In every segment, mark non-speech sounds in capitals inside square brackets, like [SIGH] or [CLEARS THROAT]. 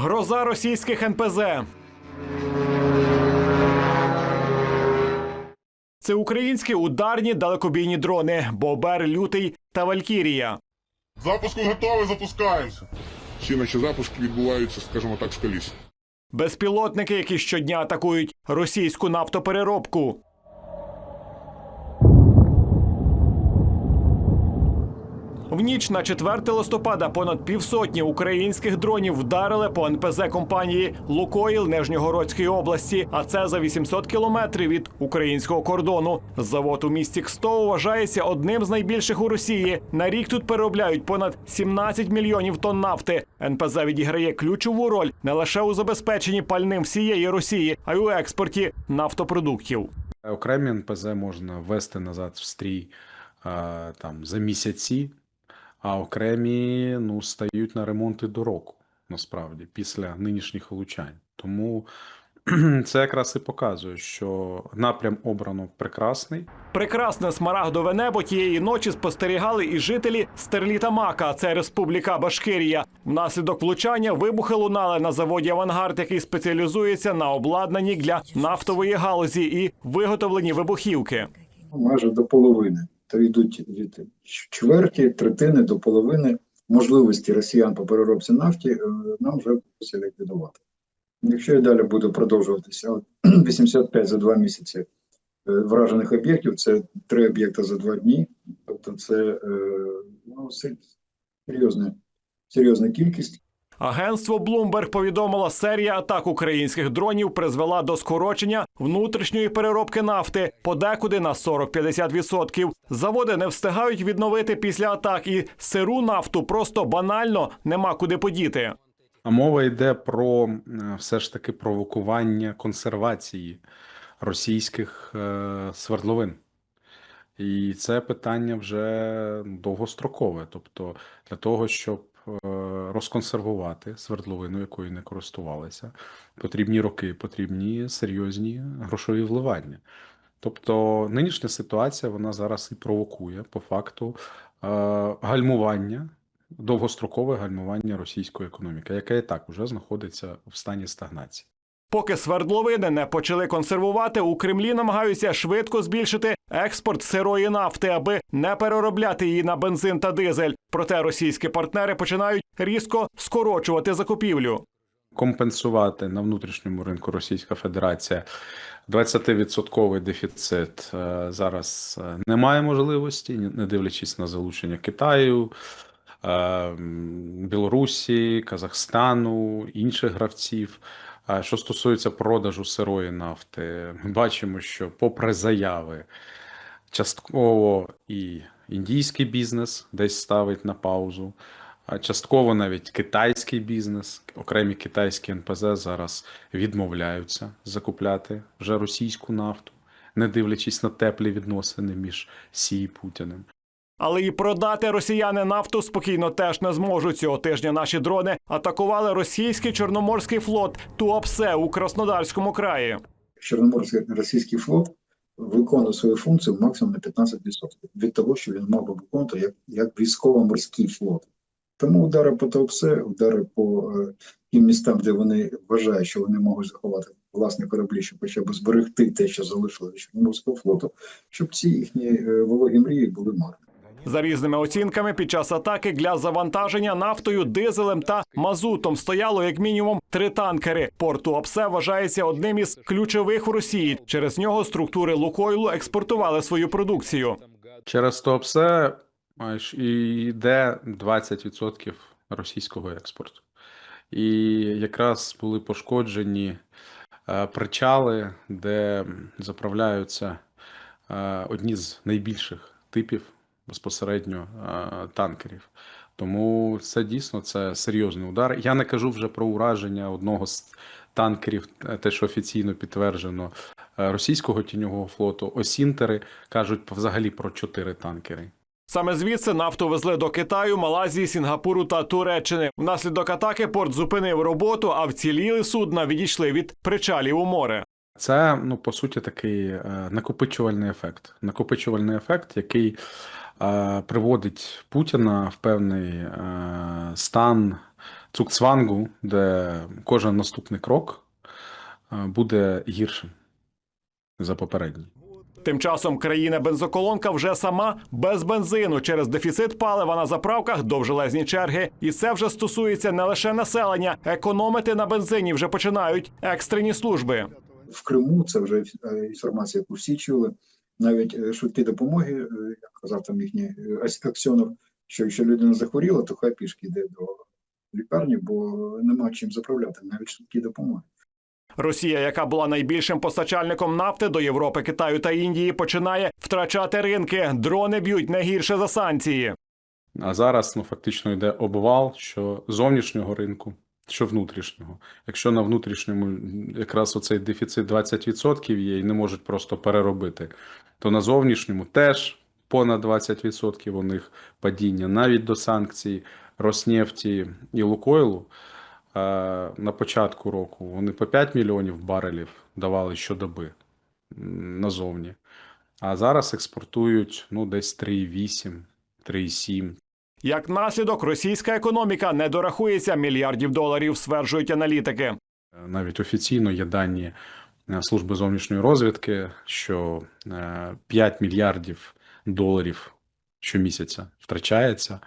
Гроза російських НПЗ. Це українські ударні далекобійні дрони Бобер, Лютий та Валькірія. Запуску готовий, запускаємося. Всі наші запуски відбуваються, скажімо так, з коліс. Безпілотники, які щодня атакують російську нафтопереробку. В ніч на 4 листопада понад півсотні українських дронів вдарили по НПЗ компанії Лукоїл Нижньогородської області, а це за 800 кілометрів від українського кордону. Завод у місті Кстово вважається одним з найбільших у Росії. На рік тут переробляють понад 17 мільйонів тонн нафти. НПЗ відіграє ключову роль не лише у забезпеченні пальним всієї Росії, а й у експорті нафтопродуктів. Окремі НПЗ можна ввести назад в стрій там, за місяці, а окремі ну, стають на ремонти до року, насправді, після нинішніх влучань. Тому [CLEARS THROAT] це якраз і показує, що напрям обрано прекрасний. Прекрасне смарагдове небо тієї ночі спостерігали і жителі Стерліта Мака. Це республіка Башкирія. Внаслідок влучання вибухи лунали на заводі Авангард, який спеціалізується на обладнанні для нафтової галузі і виготовленні вибухівки. майже до половини. То йдуть від чверті, третини до половини можливості росіян по переробці нафті е, нам вже вдалося ліквідувати. Якщо і далі буде продовжуватися 85 [CLEARS THROAT] за два місяці е, вражених об'єктів, це три об'єкти за два дні. Тобто це е, ну, серйозна, серйозна кількість. Агентство Bloomberg повідомило, серія атак українських дронів призвела до скорочення внутрішньої переробки нафти подекуди на 40-50%. Заводи не встигають відновити після атак, і сиру нафту просто банально нема куди подіти. А мова йде про е, все ж таки провокування консервації російських е, свердловин. І це питання вже довгострокове. Тобто, для того, щоб е, розконсервувати свердловину, якою не користувалися, потрібні роки, потрібні серйозні грошові вливання. Тобто, нинішня ситуація вона зараз і провокує по факту е, гальмування довгострокове гальмування російської економіки, яка і так вже знаходиться в стані стагнації. Поки свердловини не почали консервувати, у Кремлі намагаються швидко збільшити експорт сирої нафти, аби не переробляти її на бензин та дизель. Проте російські партнери починають різко скорочувати закупівлю. Компенсувати на внутрішньому ринку Російська Федерація 20% дефіцит е, зараз е, немає можливості, не дивлячись на залучення Китаю, е, Білорусі, Казахстану, інших гравців. А Що стосується продажу сирої нафти, ми бачимо, що попри заяви, частково і індійський бізнес десь ставить на паузу, частково навіть китайський бізнес, окремі китайські НПЗ зараз відмовляються закупляти вже російську нафту, не дивлячись на теплі відносини між Сі і Путіним. Але і продати росіяни нафту спокійно теж не зможуть. Цього тижня наші дрони атакували російський чорноморський флот Туапсе у Краснодарському краї. Чорноморський російський флот виконує свою функцію максимум на 15% від того, що він мав би виконувати як, як військово-морський флот. Тому удари по ТОПСЕ, удари по е, тим містам, де вони вважають, що вони можуть заховати власні кораблі, щоб хоча б зберегти те, що залишилося Чорноморського флоту, щоб ці їхні е, вологі мрії були марні. За різними оцінками, під час атаки для завантаження нафтою, дизелем та мазутом стояло як мінімум три танкери. Порт Туапсе вважається одним із ключових у Росії. Через нього структури Лукойлу експортували свою продукцію. Через то все маєш, і йде 20% російського експорту. І якраз були пошкоджені е, причали, де заправляються е, одні з найбільших типів безпосередньо е, танкерів. Тому це дійсно це серйозний удар. Я не кажу вже про ураження одного з танкерів, е, те, що офіційно підтверджено е, російського тіньового флоту. Осінтери кажуть взагалі про чотири танкери. Саме звідси нафту везли до Китаю, Малайзії, Сінгапуру та Туреччини. Внаслідок атаки порт зупинив роботу, а вціліли судна відійшли від причалів у море. Це, ну, по суті, такий накопичувальний ефект. Накопичувальний ефект, який приводить Путіна в певний е, стан цукцвангу, де кожен наступний крок е, буде гіршим за попередній. Тим часом країна-бензоколонка вже сама без бензину через дефіцит палива на заправках довжелезні черги. І це вже стосується не лише населення. Економити на бензині вже починають екстрені служби. В Криму це вже е, інформація, яку всі чули. Навіть е, швидкі допомоги, е, як казав там їхній е, Аксьонов, що якщо людина захворіла, то хай пішки йде до лікарні, бо нема чим заправляти, навіть швидкі допомоги. Росія, яка була найбільшим постачальником нафти до Європи, Китаю та Індії, починає втрачати ринки. Дрони б'ють не гірше за санкції. А зараз ну, фактично йде обвал що зовнішнього ринку, що внутрішнього. Якщо на внутрішньому якраз оцей дефіцит 20% є і не можуть просто переробити, то на зовнішньому теж понад 20% у них падіння, навіть до санкцій Роснефті і Лукойлу. На початку року вони по 5 мільйонів барелів давали щодоби назовні. А зараз експортують ну, десь 3,8, 3,7. Як наслідок, російська економіка не дорахується мільярдів доларів, стверджують аналітики. Навіть офіційно є дані е, служби зовнішньої розвідки, що е, 5 мільярдів доларів щомісяця втрачається.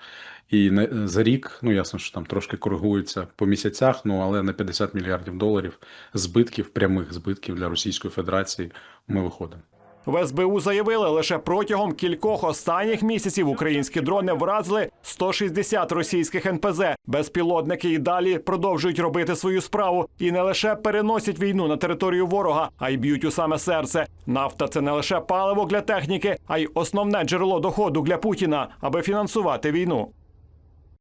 І за рік, ну ясно, що там трошки коригується по місяцях, ну але на 50 мільярдів доларів збитків, прямих збитків для Російської Федерації ми виходимо. В СБУ заявили, лише протягом кількох останніх місяців українські дрони вразили 160 російських НПЗ. Безпілотники і далі продовжують робити свою справу і не лише переносять війну на територію ворога, а й б'ють у саме серце. Нафта це не лише паливо для техніки, а й основне джерело доходу для Путіна, аби фінансувати війну.